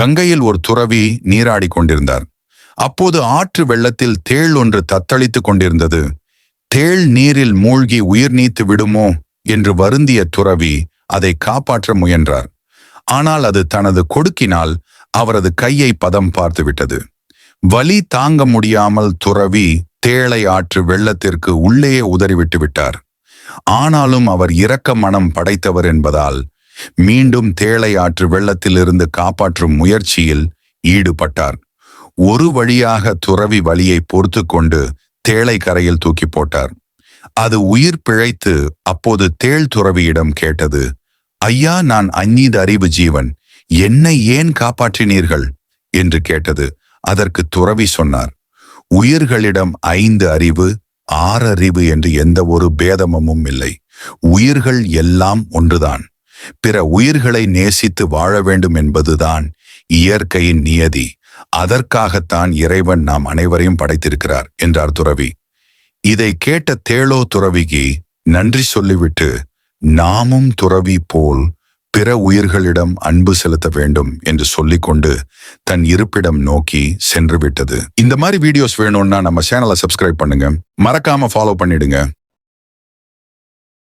கங்கையில் ஒரு துறவி நீராடி கொண்டிருந்தார். அப்போது ஆற்று வெள்ளத்தில் தேள் ஒன்று தத்தளித்துக் கொண்டிருந்தது. தேள் நீரில் மூழ்கி உயிர் நீத்து விடுமோ என்று வருந்திய துறவி அதை காப்பாற்ற முயன்றார். ஆனால் அது தனது கொடுக்கினால் அவரது கையை பதம் பார்த்துவிட்டது வலி தாங்க முடியாமல் துறவி தேளை ஆற்று வெள்ளத்திற்கு உள்ளே உதறிவிட்டு விட்டார். ஆனாலும் அவர் இரக்க மனம் படைத்தவர் என்பதால் மீண்டும் தேளை ஆற்று வெள்ளத்திலிருந்து காப்பாற்றும் முயற்சியில் ஈடுபட்டார். ஒரு வழியாக துறவி வழியை பொறுத்து கொண்டு தேளை கரையில் தூக்கி போட்டார். அது உயிர் பிழைத்து அப்போது தேள் துறவியிடம் கேட்டது ஐயா நான் அந்நீத அறிவு ஜீவன் என்னை ஏன் காப்பாற்றினீர்கள்? என்று கேட்டது. அதற்கு துறவி சொன்னார் உயிர்களிடம் ஐந்து அறிவு ஆறறிவு என்று எந்த ஒரு பேதமும் இல்லை. உயிர்கள் எல்லாம் ஒன்றுதான். பிற உயிர்களை நேசித்து வாழ வேண்டும் என்பதுதான் இயற்கையின் நியதி. அதற்காகத்தான் இறைவன் நாம் அனைவரையும் படைத்திருக்கிறார் என்றார் துறவி. இதை கேட்ட தேளோ துறவிக்கு நன்றி சொல்லிவிட்டு நாமும் துறவி போல் பிற உயிர்களிடம் அன்பு செலுத்த வேண்டும் என்று சொல்லிக்கொண்டு தன் இருப்பிடம் நோக்கி சென்று விட்டது இந்த மாதிரி வீடியோஸ் வேணும்னா நம்ம சேனலை சப்ஸ்கிரைப் பண்ணுங்க. மறக்காம ஃபாலோ பண்ணிடுங்க.